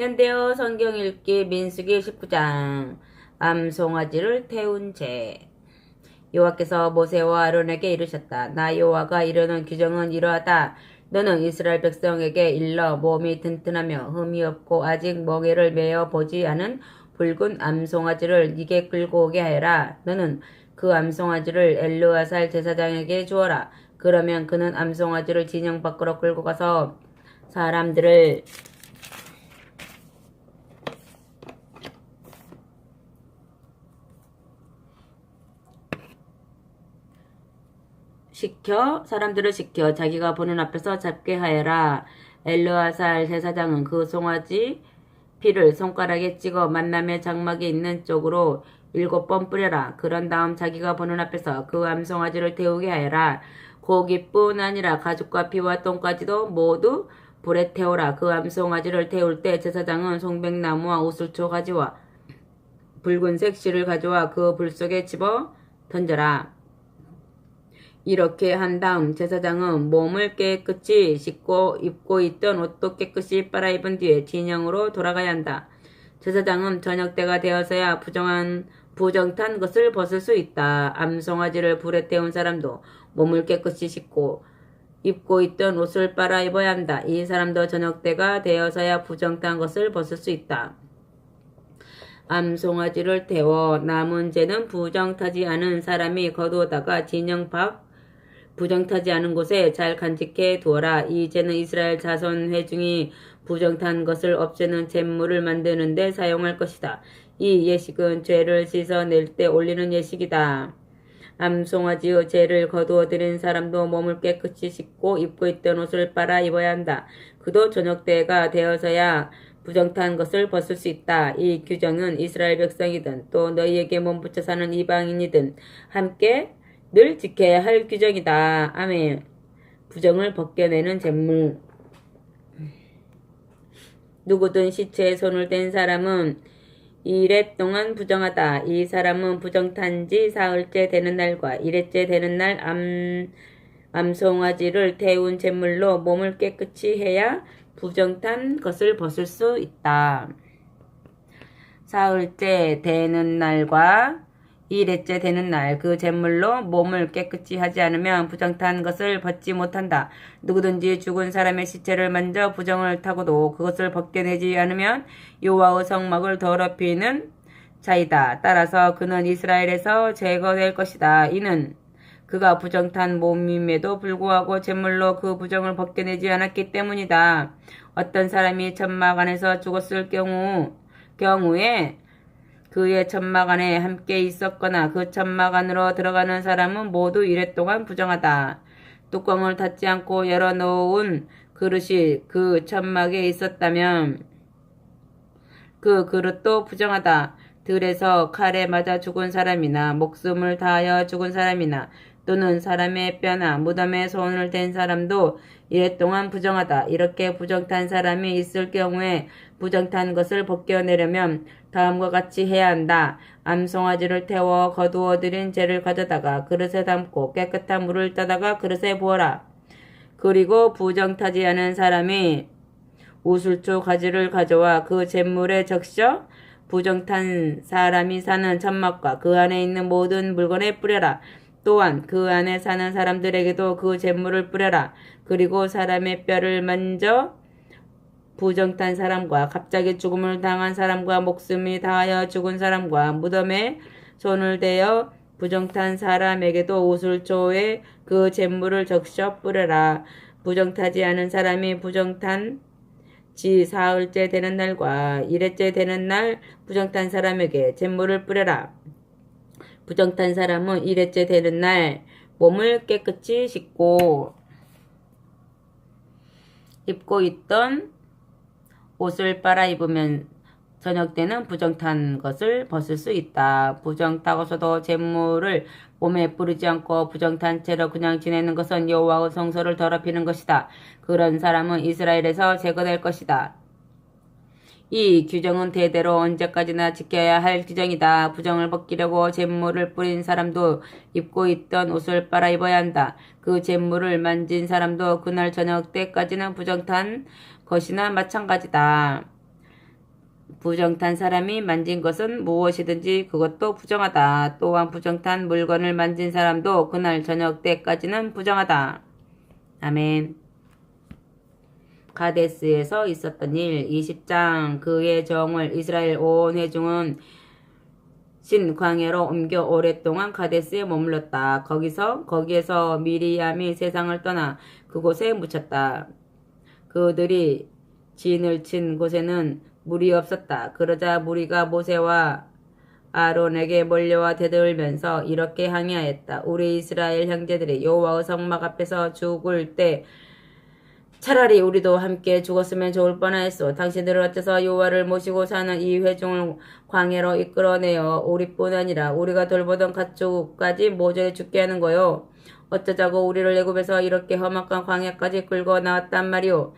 현대어 성경 읽기 민수기 19장 암송아지를 태운 죄 여호와께서 모세와 아론에게 이르셨다. 나 여호와가 이르는 규정은 이러하다. 너는 이스라엘 백성에게 일러 몸이 튼튼하며 흠이 없고 아직 멍에를 메어 보지 않은 붉은 암송아지를 네게 끌고 오게 하여라. 너는 그 암송아지를 엘르아살 제사장에게 주어라. 그러면 그는 암송아지를 진영 밖으로 끌고 가서 사람들을 시켜 사람들을 시켜 자기가 보는 앞에서 잡게 하여라. 엘르아살 제사장은 그 송아지 피를 손가락에 찍어 만남의 장막에 있는 쪽으로 일곱 번 뿌려라. 그런 다음 자기가 보는 앞에서 그 암송아지를 태우게 하여라. 고기뿐 아니라 가죽과 피와 똥까지도 모두 불에 태우라. 그 암송아지를 태울 때 제사장은 송백나무와 우슬초 가지와 붉은색 실을 가져와 그 불 속에 집어 던져라. 이렇게 한 다음 제사장은 몸을 깨끗이 씻고 입고 있던 옷도 깨끗이 빨아입은 뒤에 진영으로 돌아가야 한다. 제사장은 저녁 때가 되어서야 부정한 부정탄 것을 벗을 수 있다. 암송아지를 불에 태운 사람도 몸을 깨끗이 씻고 입고 있던 옷을 빨아 입어야 한다. 이 사람도 저녁 때가 되어서야 부정탄 것을 벗을 수 있다. 암송아지를 태워 남은 죄는 부정타지 않은 사람이 거두어다가 진영 밖 부정타지 않은 곳에 잘 간직해 두어라. 이 죄는 이스라엘 자손 회중이 부정탄 것을 없애는 잿물을 만드는데 사용할 것이다. 이 예식은 죄를 씻어낼 때 올리는 예식이다. 암송아지의 죄를 거두어 들인 사람도 몸을 깨끗이 씻고 입고 있던 옷을 빨아 입어야 한다. 그도 저녁 때가 되어서야 부정탄 것을 벗을 수 있다. 이 규정은 이스라엘 백성이든 또 너희에게 몸붙여 사는 이방인이든 함께 늘 지켜야 할 규정이다. 아멘. 부정을 벗겨내는 잿물. 누구든 시체에 손을 댄 사람은 이래 동안 부정하다. 이 사람은 부정탄지 사흘째 되는 날과 이래째 되는 날 암, 암송아지를 태운 잿물로 몸을 깨끗이 해야 부정탄 것을 벗을 수 있다. 사흘째 되는 날과 이래째 되는 날 그 잿물로 몸을 깨끗이 하지 않으면 부정탄 것을 벗지 못한다. 누구든지 죽은 사람의 시체를 만져 부정을 타고도 그것을 벗겨내지 않으면 여호와의 성막을 더럽히는 자이다. 따라서 그는 이스라엘에서 제거될 것이다. 이는 그가 부정탄 몸임에도 불구하고 잿물로 그 부정을 벗겨내지 않았기 때문이다. 어떤 사람이 천막 안에서 죽었을 경우 경우에 그의 천막 안에 함께 있었거나 그 천막 안으로 들어가는 사람은 모두 이랫동안 부정하다. 뚜껑을 닫지 않고 열어놓은 그릇이 그 천막에 있었다면 그 그릇도 부정하다. 들에서 칼에 맞아 죽은 사람이나 목숨을 다하여 죽은 사람이나 또는 사람의 뼈나 무덤에 손을 댄 사람도 이랫동안 부정하다. 이렇게 부정탄 사람이 있을 경우에 부정탄 것을 벗겨내려면 다음과 같이 해야 한다. 암송아지를 태워 거두어 들인 재를 가져다가 그릇에 담고 깨끗한 물을 떠다가 그릇에 부어라. 그리고 부정타지 않은 사람이 우술초 가지를 가져와 그 잿물에 적셔 부정탄 사람이 사는 천막과 그 안에 있는 모든 물건에 뿌려라. 또한 그 안에 사는 사람들에게도 그 잿물을 뿌려라. 그리고 사람의 뼈를 만져 부정탄 사람과 갑자기 죽음을 당한 사람과 목숨이 다하여 죽은 사람과 무덤에 손을 대어 부정탄 사람에게도 우술초에 그 잿물을 적셔 뿌려라. 부정타지 않은 사람이 부정탄 지 사흘째 되는 날과 일회째 되는 날 부정탄 사람에게 잿물을 뿌려라. 부정탄 사람은 일회째 되는 날 몸을 깨끗이 씻고 입고 있던 옷을 빨아 입으면 저녁 때는 부정탄 것을 벗을 수 있다. 부정타고서도 잿물을 몸에 뿌리지 않고 부정탄 채로 그냥 지내는 것은 여호와의 성소를 더럽히는 것이다. 그런 사람은 이스라엘에서 제거될 것이다. 이 규정은 대대로 언제까지나 지켜야 할 규정이다. 부정을 벗기려고 잿물을 뿌린 사람도 입고 있던 옷을 빨아 입어야 한다. 그 잿물을 만진 사람도 그날 저녁 때까지는 부정탄 것이나 마찬가지다. 부정탄 사람이 만진 것은 무엇이든지 그것도 부정하다. 또한 부정탄 물건을 만진 사람도 그날 저녁 때까지는 부정하다. 아멘. 가데스에서 있었던 일 20장 그의 정을 이스라엘 온 회중은 신 광야로 옮겨 오랫동안 가데스에 머물렀다. 거기서 거기에서 미리암이 세상을 떠나 그곳에 묻혔다. 그들이 진을 친 곳에는 물이 없었다. 그러자 무리가 모세와 아론에게 몰려와 대들면서 이렇게 항의하였다. 우리 이스라엘 형제들이 여호와의 성막 앞에서 죽을 때 차라리 우리도 함께 죽었으면 좋을 뻔하였소. 당신들은 어째서 여호와를 모시고 사는 이 회중을 광해로 이끌어내어 우리뿐 아니라 우리가 돌보던 가축까지 모조리 죽게 하는 거요. 어쩌자고 우리를 애굽에서 이렇게 험악한 광야까지 끌고 나왔단 말이오.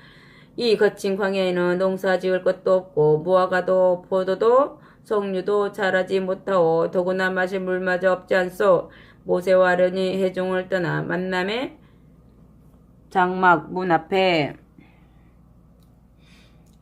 이 거친 광야에는 농사 지을 것도 없고 무화과도 포도도 석류도 자라지 못하고 더구나 마실 물마저 없지 않소. 모세와 아련이 해중을 떠나 만남에 장막 문 앞에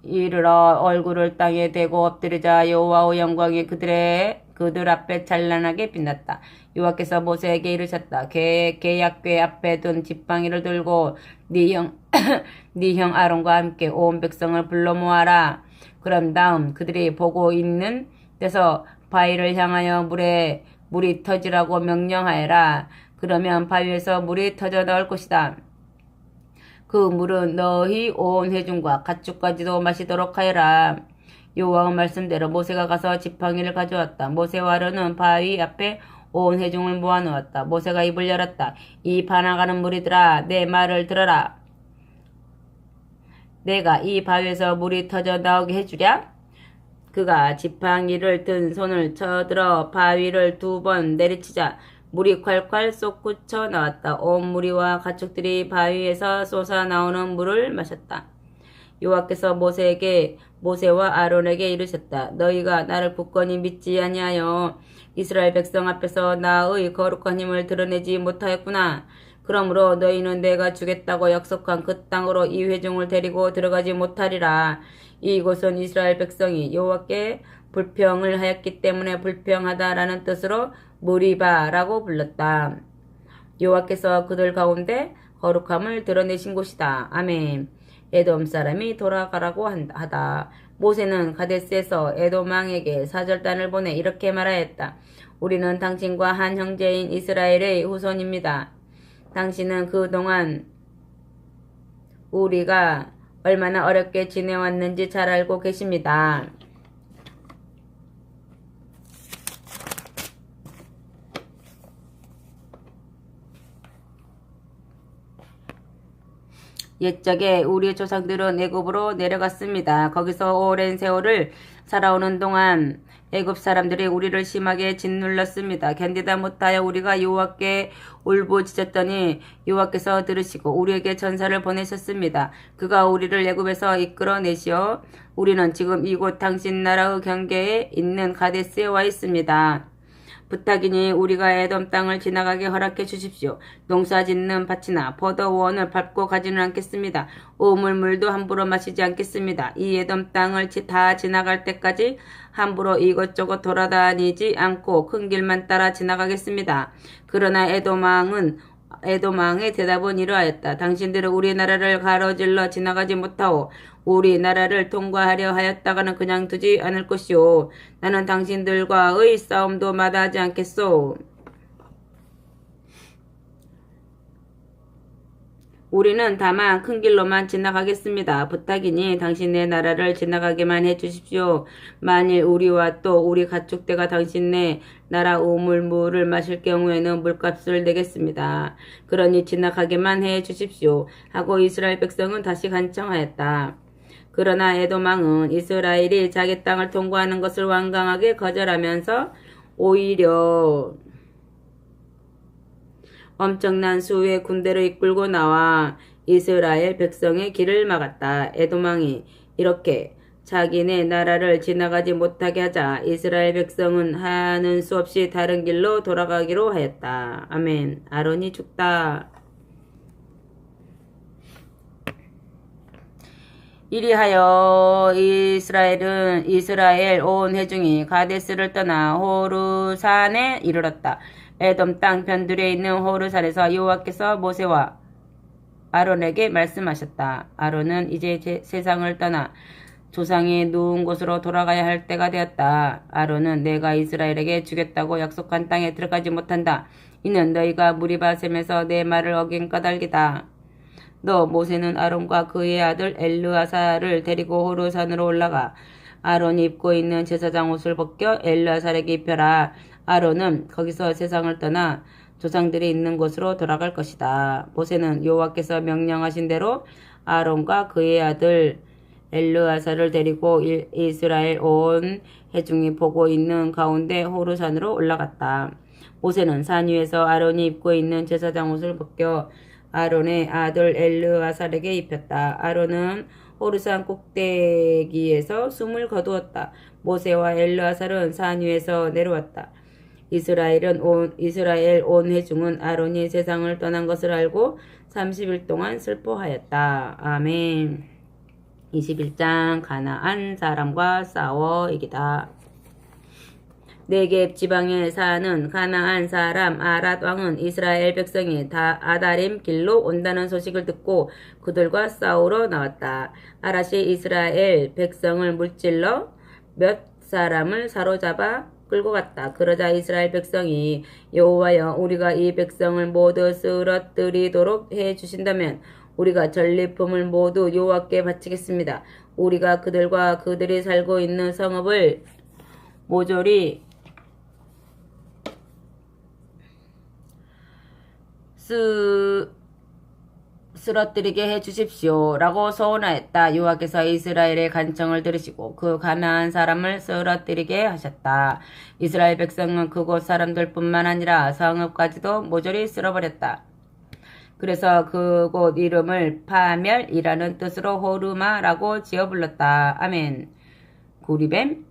이르러 얼굴을 땅에 대고 엎드리자 여호와의 영광이 그들의 그들 앞에 찬란하게 빛났다. 여호와께서 모세에게 이르셨다. 개, 계약궤 앞에 둔 지팡이를 들고 네 형, 네 형 아론과 함께 온 백성을 불러 모아라. 그럼 다음 그들이 보고 있는 데서 바위를 향하여 물에 물이 터지라고 명령하여라. 그러면 바위에서 물이 터져 나올 것이다. 그 물은 너희 온 회중과 가축까지도 마시도록 하여라. 여호와의 말씀대로 모세가 가서 지팡이를 가져왔다. 모세와 아론은 바위 앞에 온 회중을 모아놓았다. 모세가 입을 열었다. 이 반항하는 무리들아 내 말을 들어라. 내가 이 바위에서 물이 터져 나오게 해주랴? 그가 지팡이를 든 손을 쳐들어 바위를 두 번 내리치자 물이 콸콸 솟구쳐 나왔다. 온 무리와 가축들이 바위에서 솟아 나오는 물을 마셨다. 여호와께서 모세에게 모세와 아론에게 이르셨다. 너희가 나를 굳건히 믿지 아니하여 이스라엘 백성 앞에서 나의 거룩한 힘을 드러내지 못하였구나. 그러므로 너희는 내가 주겠다고 약속한 그 땅으로 이 회중을 데리고 들어가지 못하리라. 이곳은 이스라엘 백성이 여호와께 불평을 하였기 때문에 불평하다라는 뜻으로 무리바라고 불렀다. 여호와께서 그들 가운데 거룩함을 드러내신 곳이다. 아멘. 에돔 사람이 돌아가라고 하다. 모세는 가데스에서 에돔 왕에게 사절단을 보내 이렇게 말하였다. 우리는 당신과 한 형제인 이스라엘의 후손입니다. 당신은 그동안 우리가 얼마나 어렵게 지내왔는지 잘 알고 계십니다. 옛적에 우리 조상들은 애굽으로 내려갔습니다. 거기서 오랜 세월을 살아오는 동안 애굽 사람들이 우리를 심하게 짓눌렀습니다. 견디다 못하여 우리가 여호와께 울부짖었더니 여호와께서 들으시고 우리에게 전사를 보내셨습니다. 그가 우리를 애굽에서 이끌어내시어 우리는 지금 이곳 당신 나라의 경계에 있는 가데스에 와 있습니다. 부탁이니 우리가 에돔 땅을 지나가게 허락해 주십시오. 농사 짓는 밭이나 포도원을 밟고 가지는 않겠습니다. 우물물도 함부로 마시지 않겠습니다. 이 에돔 땅을 다 지나갈 때까지 함부로 이것저것 돌아다니지 않고 큰 길만 따라 지나가겠습니다. 그러나 에돔왕은 에도망의 대답은 이러하였다. 당신들은 우리나라를 가로질러 지나가지 못하고 우리나라를 통과하려 하였다가는 그냥 두지 않을 것이오. 나는 당신들과의 싸움도 마다하지 않겠소. 우리는 다만 큰 길로만 지나가겠습니다. 부탁이니 당신의 나라를 지나가게만 해주십시오. 만일 우리와 또 우리 가축대가 당신의 나라 우물물을 마실 경우에는 물값을 내겠습니다. 그러니 지나가게만 해주십시오. 하고 이스라엘 백성은 다시 간청하였다. 그러나 에도망은 이스라엘이 자기 땅을 통과하는 것을 완강하게 거절하면서 오히려 엄청난 수의 군대를 이끌고 나와 이스라엘 백성의 길을 막았다. 에도망이 이렇게 자기네 나라를 지나가지 못하게 하자 이스라엘 백성은 하는 수 없이 다른 길로 돌아가기로 하였다. 아멘. 아론이 죽다. 이리하여 이스라엘은 이스라엘 온 회중이 가데스를 떠나 호르산에 이르렀다. 에돔 땅 변두리에 있는 호르산에서 여호와께서 모세와 아론에게 말씀하셨다. 아론은 이제 제- 세상을 떠나 조상이 누운 곳으로 돌아가야 할 때가 되었다. 아론은 내가 이스라엘에게 주겠다고 약속한 땅에 들어가지 못한다. 이는 너희가 무리바셈에서 내 말을 어긴 까닭이다. 너 모세는 아론과 그의 아들 엘르아사를 데리고 호르산으로 올라가 아론이 입고 있는 제사장 옷을 벗겨 엘르아사에게 입혀라. 아론은 거기서 세상을 떠나 조상들이 있는 곳으로 돌아갈 것이다. 모세는 여호와께서 명령하신 대로 아론과 그의 아들 엘르아사를 데리고 일- 이스라엘 온 회중이 보고 있는 가운데 호르산으로 올라갔다. 모세는 산 위에서 아론이 입고 있는 제사장 옷을 벗겨 아론의 아들 엘르아살에게 입혔다. 아론은 호르산 꼭대기에서 숨을 거두었다. 모세와 엘르아살은 산 위에서 내려왔다. 이스라엘은 온 이스라엘 온 회중은 아론이 세상을 떠난 것을 알고 30일 동안 슬퍼하였다. 아멘. 21장 가나안 사람과 싸워 이기다. 네겝 지방에 사는 가나안 사람 아랏 왕은 이스라엘 백성이 다 아다림 길로 온다는 소식을 듣고 그들과 싸우러 나왔다. 아랏이 이스라엘 백성을 물질러 몇 사람을 사로잡아 끌고 갔다. 그러자 이스라엘 백성이 여호와여 우리가 이 백성을 모두 쓰러뜨리도록 해 주신다면 우리가 전리품을 모두 여호와께 바치겠습니다. 우리가 그들과 그들이 살고 있는 성읍을 모조리 쓰 쓰러뜨리게 해 주십시오 라고 소원하였다. 여호와께서 이스라엘의 간청을 들으시고 그 가나안 사람을 쓰러뜨리게 하셨다. 이스라엘 백성은 그곳 사람들 뿐만 아니라 성읍까지도 모조리 쓸어버렸다. 그래서 그곳 이름을 파멸이라는 뜻으로 호르마라고 지어 불렀다. 아멘. 구리뱀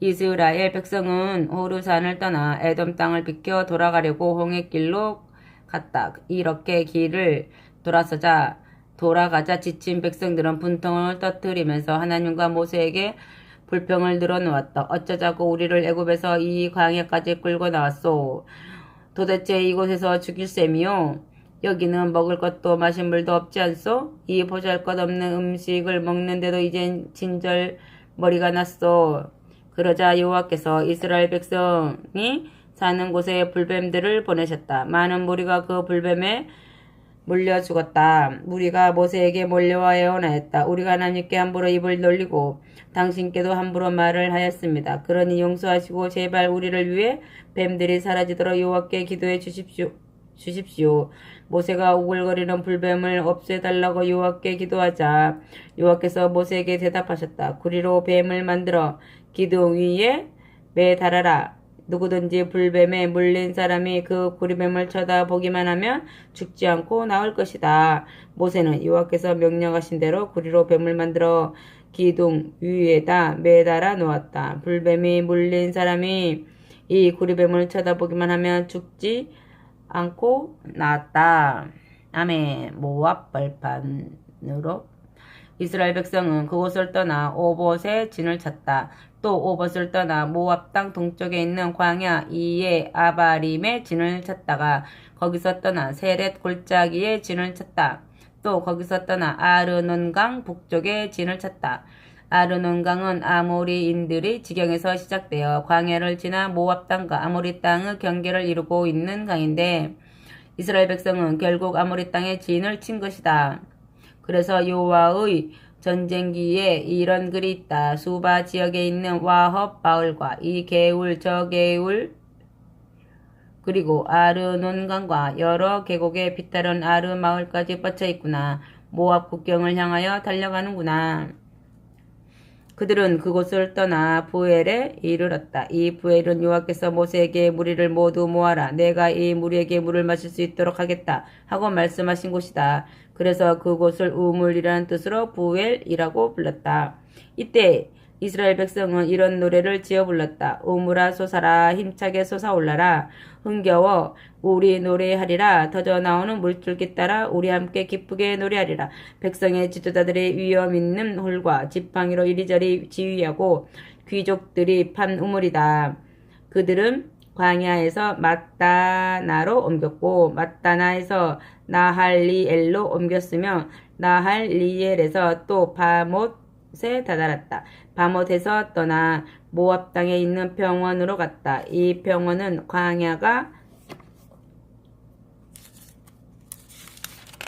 이스라엘 백성은 호르산을 떠나 에돔 땅을 비켜 돌아가려고 홍해길로 갔다. 이렇게 길을 돌아서자 돌아가자 지친 백성들은 분통을 터뜨리면서 하나님과 모세에게 불평을 늘어놓았다. 어쩌자고 우리를 애굽에서 이 광야까지 끌고 나왔소. 도대체 이곳에서 죽일 셈이요. 여기는 먹을 것도 마실 물도 없지 않소? 이 보잘것없는 음식을 먹는데도 이젠 진절 머리가 났소. 그러자 여호와께서 이스라엘 백성이 사는 곳에 불뱀들을 보내셨다. 많은 무리가 그 불뱀에 물려 죽었다. 무리가 모세에게 몰려와 예언하였다. 우리가 하나님께 함부로 입을 놀리고 당신께도 함부로 말을 하였습니다. 그러니 용서하시고 제발 우리를 위해 뱀들이 사라지도록 여호와께 기도해 주십시오. 주십시오. 모세가 오글거리는 불뱀을 없애달라고 여호와께 기도하자 여호와께서 모세에게 대답하셨다. 구리로 뱀을 만들어 기둥 위에 매달아라. 누구든지 불뱀에 물린 사람이 그 구리뱀을 쳐다보기만 하면 죽지 않고 나올 것이다. 모세는 여호와께서 명령하신 대로 구리로 뱀을 만들어 기둥 위에다 매달아 놓았다. 불뱀이 물린 사람이 이 구리뱀을 쳐다보기만 하면 죽지 않고 나았다. 아멘. 모압 벌판으로 이스라엘 백성은 그곳을 떠나 오봇의 진을 찾다. 또 오봇을 떠나 모압 땅 동쪽에 있는 광야 이에 아바림의 진을 찾다가 거기서 떠나 세렛 골짜기의 진을 찾다. 또 거기서 떠나 아르논강 북쪽의 진을 찾다. 아르논강은 아모리인들이 지경에서 시작되어 광야를 지나 모압 땅과 아모리 땅의 경계를 이루고 있는 강인데 이스라엘 백성은 결국 아모리 땅에 진을 친 것이다. 그래서 여호와의 전쟁기에 이런 글이 있다. 수바 지역에 있는 와헙 바울과 이 개울 저 개울 그리고 아르논강과 여러 계곡에 비따른 아르 마을까지 뻗쳐 있구나. 모압 국경을 향하여 달려가는구나. 그들은 그곳을 떠나 부엘에 이르렀다. 이 부엘은 여호와께서 모세에게 무리를 모두 모아라. 내가 이 무리에게 물을 마실 수 있도록 하겠다. 하고 말씀하신 곳이다. 그래서 그곳을 우물이라는 뜻으로 부엘이라고 불렀다. 이때 이스라엘 백성은 이런 노래를 지어 불렀다. 우물아 솟아라 힘차게 솟아올라라 흥겨워 우리 노래하리라 터져 나오는 물줄기 따라 우리 함께 기쁘게 노래하리라 백성의 지도자들이 위험 있는 홀과 지팡이로 이리저리 지휘하고 귀족들이 판 우물이다. 그들은 광야에서 마따나로 옮겼고 마따나에서 나할리엘로 옮겼으며 나할리엘에서 또 바못에 다다랐다. 바못에서 떠나 모압 땅에 있는 병원으로 갔다. 이 병원은 광야가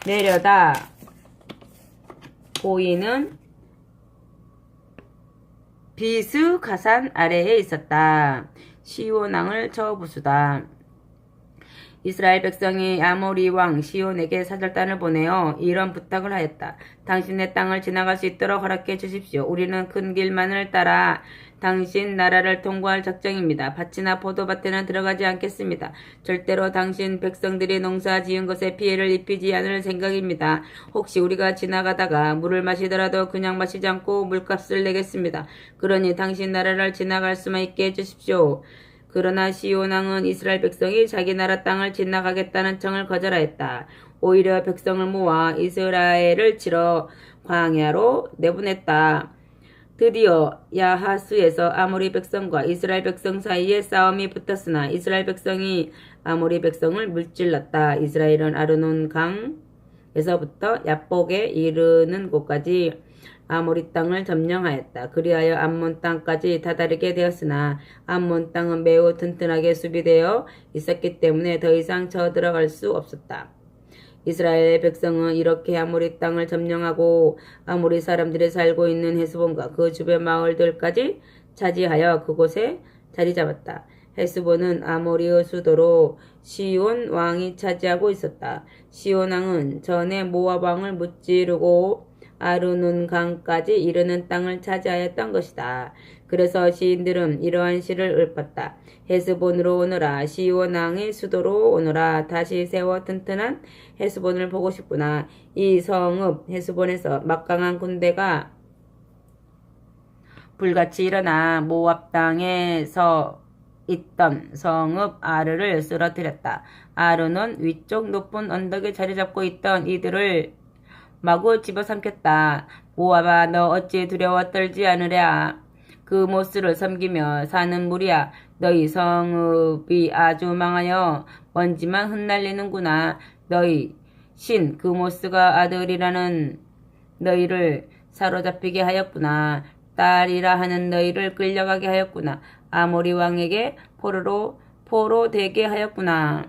내려다 보이는 비스 가산 아래에 있었다. 시온왕을 처부수다. 이스라엘 백성이 아모리 왕 시온에게 사절단을 보내어 이런 부탁을 하였다. 당신의 땅을 지나갈 수 있도록 허락해 주십시오. 우리는 큰 길만을 따라 당신 나라를 통과할 작정입니다. 밭이나 포도밭에는 들어가지 않겠습니다. 절대로 당신 백성들이 농사 지은 것에 피해를 입히지 않을 생각입니다. 혹시 우리가 지나가다가 물을 마시더라도 그냥 마시지 않고 물값을 내겠습니다. 그러니 당신 나라를 지나갈 수만 있게 해주십시오. 그러나 시온왕은 이스라엘 백성이 자기 나라 땅을 지나가겠다는 청을 거절하였다. 오히려 백성을 모아 이스라엘을 치러 광야로 내보냈다. 드디어 야하스에서 아모리 백성과 이스라엘 백성 사이에 싸움이 붙었으나 이스라엘 백성이 아모리 백성을 물질렀다. 이스라엘은 아르논 강에서부터 야복에 이르는 곳까지 아모리 땅을 점령하였다. 그리하여 암몬 땅까지 다다르게 되었으나 암몬 땅은 매우 튼튼하게 수비되어 있었기 때문에 더 이상 쳐들어갈 수 없었다. 이스라엘 백성은 이렇게 아모리 땅을 점령하고 아모리 사람들이 살고 있는 헤스본과 그 주변 마을들까지 차지하여 그곳에 자리 잡았다. 헤스본은 아모리의 수도로 시온 왕이 차지하고 있었다. 시온 왕은 전에 모압 왕을 무찌르고 아르논 강까지 이르는 땅을 차지하였던 것이다. 그래서 시인들은 이러한 시를 읊었다. 헤스본으로 오너라 시온 왕의 수도로 오너라 다시 세워 튼튼한 헤스본을 보고 싶구나. 이 성읍 헤스본에서 막강한 군대가 불같이 일어나 모압 땅에서 있던 성읍 아르를 쓰러뜨렸다. 아르는 위쪽 높은 언덕에 자리 잡고 있던 이들을 마구 집어삼켰다. 모압아 너 어찌 두려워 떨지 않으랴. 그 모스를 섬기며 사는 무리야. 너희 성읍이 아주 망하여 먼지만 흩날리는구나. 너희 신 그모스가 아들이라는 너희를 사로잡히게 하였구나. 딸이라 하는 너희를 끌려가게 하였구나. 아모리 왕에게 포로로 포로 되게 하였구나.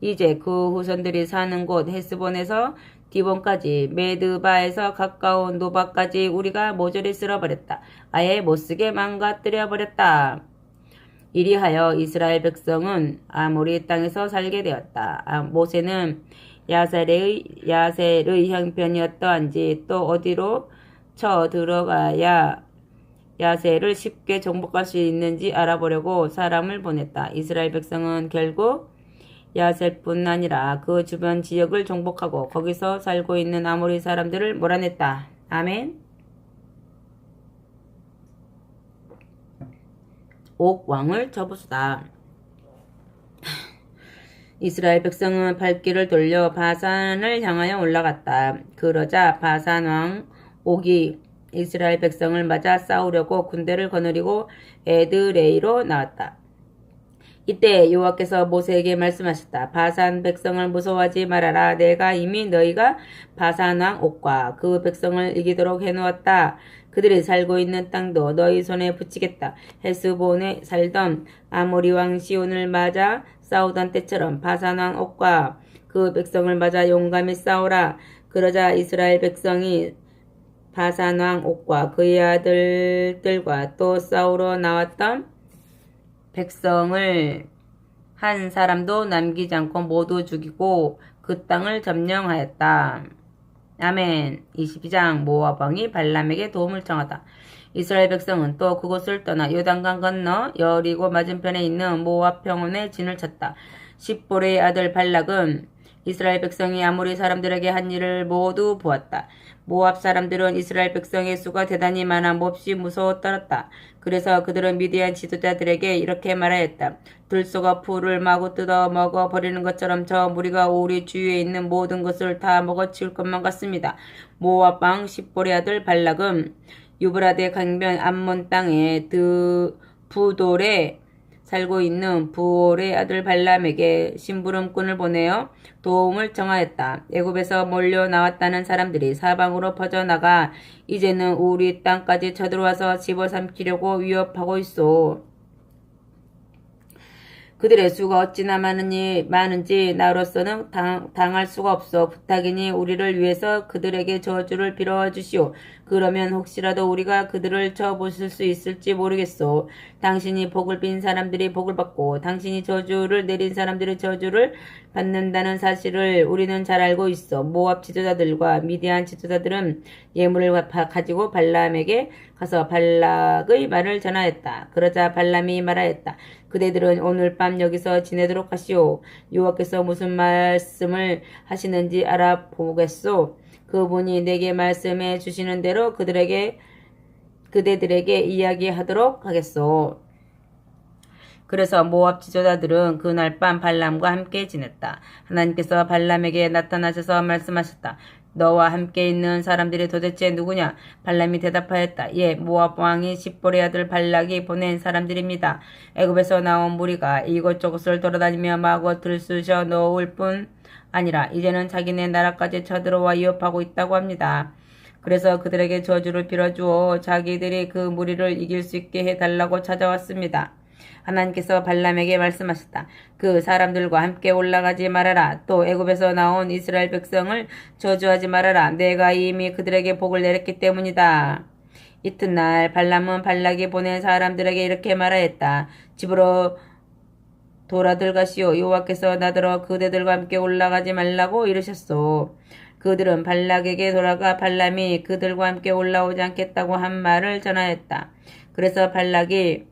이제 그 후손들이 사는 곳 헤스본에서 디본까지 메드바에서 가까운 노바까지 우리가 모조리 쓸어버렸다. 아예 못쓰게 망가뜨려 버렸다. 이리하여 이스라엘 백성은 아모리 땅에서 살게 되었다. 아, 모세는 야셀의 야셀의 형편이었던지 또 어디로 쳐 들어가야 야셀을 쉽게 정복할 수 있는지 알아보려고 사람을 보냈다. 이스라엘 백성은 결국 야셀뿐 아니라 그 주변 지역을 정복하고 거기서 살고 있는 아모리 사람들을 몰아냈다. 아멘. 옥 왕을 접으수다. 이스라엘 백성은 발길을 돌려 바산을 향하여 올라갔다. 그러자 바산 왕 옥이 이스라엘 백성을 맞아 싸우려고 군대를 거느리고 에드레이로 나왔다. 이때 여호와께서 모세에게 말씀하셨다. 바산 백성을 무서워하지 말아라. 내가 이미 너희가 바산 왕 옥과 그 백성을 이기도록 해놓았다. 그들이 살고 있는 땅도 너희 손에 붙이겠다. 헤스본에 살던 아모리 왕 시온을 맞아 싸우던 때처럼 바산 왕 옥과 그 백성을 맞아 용감히 싸우라. 그러자 이스라엘 백성이 바산 왕 옥과 그의 아들들과 또 싸우러 나왔던 백성을 한 사람도 남기지 않고 모두 죽이고 그 땅을 점령하였다. 아멘. 22장 모압 왕이 발람에게 도움을 청하다. 이스라엘 백성은 또 그곳을 떠나 요단강 건너 여리고 맞은편에 있는 모압 평원에 진을 쳤다. 십보레의 아들 발락은 이스라엘 백성이 아모리 사람들에게 한 일을 모두 보았다. 모압 사람들은 이스라엘 백성의 수가 대단히 많아 몹시 무서워 떨었다. 그래서 그들은 미디안 지도자들에게 이렇게 말하였다. 들소가 풀을 마구 뜯어 먹어 버리는 것처럼 저 무리가 우리 주위에 있는 모든 것을 다 먹어치울 것만 같습니다. 모압 왕 십보리 아들 발락은 유브라데 강변 암몬 땅에 드 부돌에 살고 있는 부올의 아들 발람에게 심부름꾼을 보내어 도움을 청하였다. 애굽에서 몰려 나왔다는 사람들이 사방으로 퍼져나가 이제는 우리 땅까지 쳐들어와서 집어삼키려고 위협하고 있어. 그들의 수가 어찌나 많으니, 많은지 나로서는 당, 당할 수가 없어. 부탁이니 우리를 위해서 그들에게 저주를 빌어 주시오. 그러면 혹시라도 우리가 그들을 쳐보실 수 있을지 모르겠소. 당신이 복을 빈 사람들이 복을 받고 당신이 저주를 내린 사람들의 저주를 받는다는 사실을 우리는 잘 알고 있어. 모압 지도자들과 미디안 지도자들은 예물을 가지고 발람에게 가서 발락의 말을 전하였다. 그러자 발람이 말하였다. 그대들은 오늘 밤 여기서 지내도록 하시오. 여호와께서 무슨 말씀을 하시는지 알아보겠소. 그분이 내게 말씀해 주시는 대로 그들에게 그대들에게 이야기하도록 하겠소. 그래서 모압 지도자들은 그날 밤 발람과 함께 지냈다. 하나님께서 발람에게 나타나셔서 말씀하셨다. 너와 함께 있는 사람들이 도대체 누구냐? 발람이 대답하였다. 예, 모압 왕이 십보리 아들 발락이 보낸 사람들입니다. 애굽에서 나온 무리가 이곳저곳을 돌아다니며 마구 들쑤셔 놓을 뿐 아니라 이제는 자기네 나라까지 쳐들어와 위협하고 있다고 합니다. 그래서 그들에게 저주를 빌어주어 자기들이 그 무리를 이길 수 있게 해달라고 찾아왔습니다. 하나님께서 발람에게 말씀하셨다. 그 사람들과 함께 올라가지 말아라. 또 애굽에서 나온 이스라엘 백성을 저주하지 말아라. 내가 이미 그들에게 복을 내렸기 때문이다. 이튿날 발람은 발락이 보낸 사람들에게 이렇게 말하였다. 집으로 돌아들가시오. 여호와께서 나더러 그대들과 함께 올라가지 말라고 이르셨소. 그들은 발락에게 돌아가 발람이 그들과 함께 올라오지 않겠다고 한 말을 전하였다. 그래서 발락이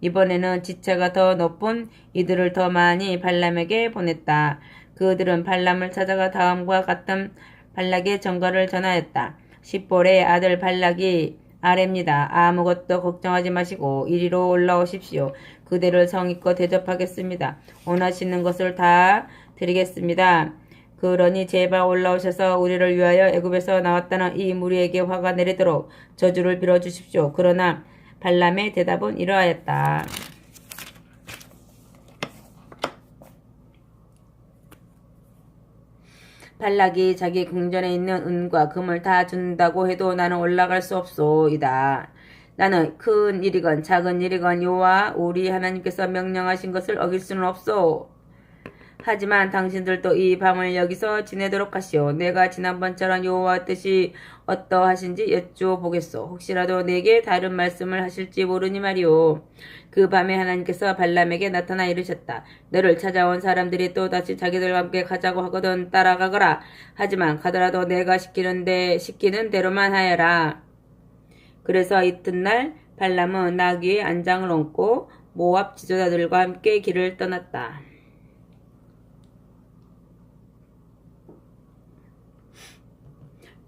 이번에는 지체가 더 높은 이들을 더 많이 발람에게 보냈다. 그들은 발람을 찾아가 다음과 같은 발락의 전가를 전하였다. 십볼의 아들 발락이 아래입니다. 아무것도 걱정하지 마시고 이리로 올라오십시오. 그대를 성의껏 대접하겠습니다. 원하시는 것을 다 드리겠습니다. 그러니 제발 올라오셔서 우리를 위하여 애굽에서 나왔다는 이 무리에게 화가 내리도록 저주를 빌어 주십시오. 그러나 발람의 대답은 이러하였다. 발락이 자기 궁전에 있는 은과 금을 다 준다고 해도 나는 올라갈 수 없소이다. 나는 큰 일이건 작은 일이건 요와 우리 하나님께서 명령하신 것을 어길 수는 없소. 하지만 당신들도 이 밤을 여기서 지내도록 하시오. 내가 지난번처럼 여호와 뜻이 어떠하신지 여쭈어보겠소. 혹시라도 내게 다른 말씀을 하실지 모르니 말이오. 그 밤에 하나님께서 발람에게 나타나 이르셨다. 너를 찾아온 사람들이 또다시 자기들과 함께 가자고 하거든 따라가거라. 하지만 가더라도 내가 시키는데 시키는 대로만 하여라. 그래서 이튿날 발람은 나귀의 안장을 얹고 모압 지도자들과 함께 길을 떠났다.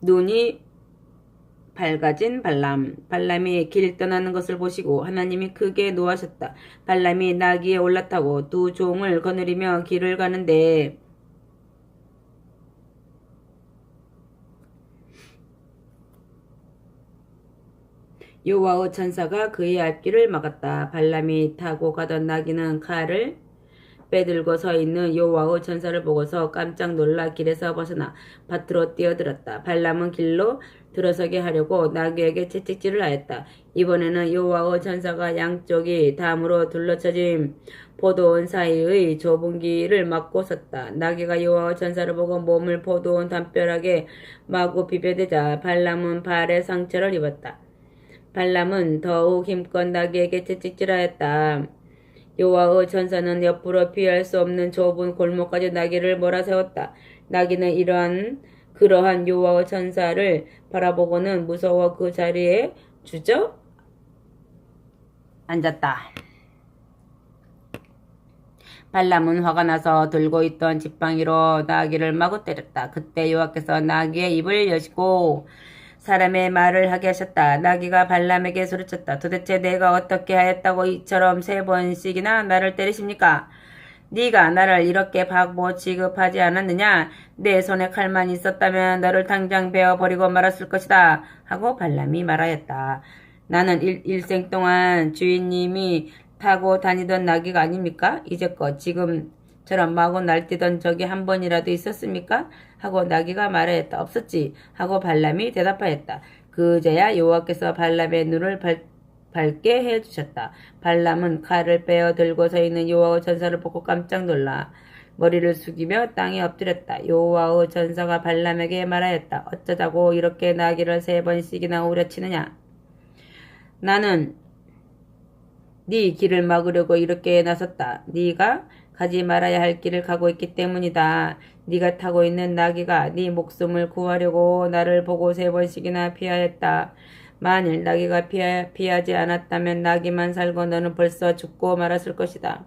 눈이 밝아진 발람. 발람이 길 떠나는 것을 보시고 하나님이 크게 노하셨다. 발람이 나귀에 올라타고 두 종을 거느리며 길을 가는데 여호와의 천사가 그의 앞길을 막았다. 발람이 타고 가던 나귀는 칼을 빼들고 서 있는 여호와의 천사를 보고서 깜짝 놀라 길에서 벗어나 밭으로 뛰어들었다. 발람은 길로 들어서게 하려고 나귀에게 채찍질을 하였다. 이번에는 여호와의 천사가 양쪽이 담으로 둘러쳐진 포도원 사이의 좁은 길을 막고 섰다. 나귀가 여호와의 천사를 보고 몸을 포도원 담벼락에 마구 비벼대자 발람은 발에 상처를 입었다. 발람은 더욱 힘껏 나귀에게 채찍질하였다. 여호와의 천사는 옆으로 피할 수 없는 좁은 골목까지 나귀를 몰아세웠다. 나귀는 이러한 그러한 여호와의 천사를 바라보고는 무서워 그 자리에 주저 앉았다. 발람은 화가 나서 들고 있던 지팡이로 나귀를 마구 때렸다. 그때 여호와께서 나귀의 입을 여시고 사람의 말을 하게 하셨다. 나귀가 발람에게 소리쳤다. 도대체 내가 어떻게 하였다고 이처럼 세 번씩이나 나를 때리십니까? 네가 나를 이렇게 바보 취급하지 않았느냐? 내 손에 칼만 있었다면 너를 당장 베어버리고 말았을 것이다. 하고 발람이 말하였다. 나는 일, 일생 동안 주인님이 타고 다니던 나귀가 아닙니까? 이제껏 지금처럼 마구 날뛰던 적이 한 번이라도 있었습니까? 하고 나귀가 말하였다. 없었지. 하고 발람이 대답하였다. 그제야 여호와께서 발람의 눈을 밝, 밝게 해주셨다. 발람은 칼을 빼어 들고 서 있는 여호와의 전사를 보고 깜짝 놀라 머리를 숙이며 땅에 엎드렸다. 여호와의 전사가 발람에게 말하였다. 어쩌자고 이렇게 나귀를 세 번씩이나 우려치느냐? 나는 네 길을 막으려고 이렇게 나섰다. 네가 가지 말아야 할 길을 가고 있기 때문이다. 네가 타고 있는 나귀가 네 목숨을 구하려고 나를 보고 세 번씩이나 피하였다. 만일 나귀가 피하, 피하지 않았다면 나귀만 살고 너는 벌써 죽고 말았을 것이다.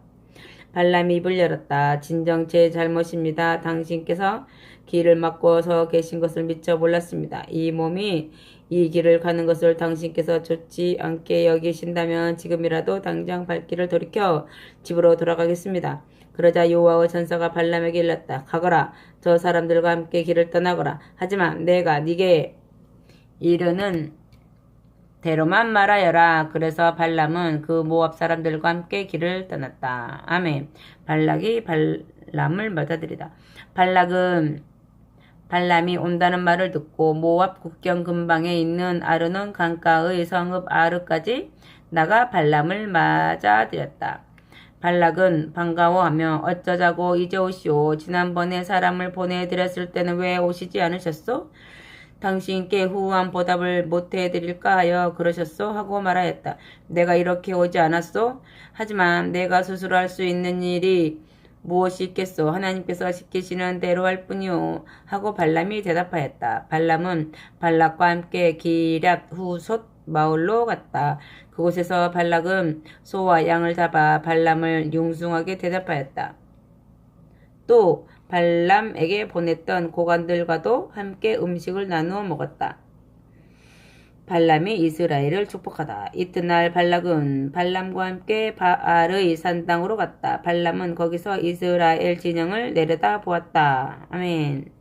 발람이 입을 열었다. 진정 제 잘못입니다. 당신께서 길을 막고 서 계신 것을 미처 몰랐습니다. 이 몸이 이 길을 가는 것을 당신께서 좋지 않게 여기신다면 지금이라도 당장 발길을 돌이켜 집으로 돌아가겠습니다. 그러자 여호와의 전사가 발람에게 일렀다. 가거라. 저 사람들과 함께 길을 떠나거라. 하지만 내가 네게 이르는 대로만 말하여라. 그래서 발람은 그 모압 사람들과 함께 길을 떠났다. 아멘. 발락이 발람을 맞아들이다. 발락은 발람이 온다는 말을 듣고 모압 국경 근방에 있는 아르논 강가의 성읍 아르까지 나가 발람을 맞아들였다. 발락은 반가워하며 어쩌자고 이제 오시오. 지난번에 사람을 보내드렸을 때는 왜 오시지 않으셨소? 당신께 후한 보답을 못해드릴까 하여 그러셨소? 하고 말하였다. 내가 이렇게 오지 않았소? 하지만 내가 스스로 할 수 있는 일이 무엇이 있겠소? 하나님께서 시키시는 대로 할 뿐이오. 하고 발람이 대답하였다. 발람은 발락과 함께 기략 후솥 마을로 갔다. 그곳에서 발락은 소와 양을 잡아 발람을 융숭하게 대답하였다. 또 발람에게 보냈던 고관들과도 함께 음식을 나누어 먹었다. 발람이 이스라엘을 축복하다. 이튿날 발락은 발람과 함께 바알의 산당으로 갔다. 발람은 거기서 이스라엘 진영을 내려다 보았다. 아멘.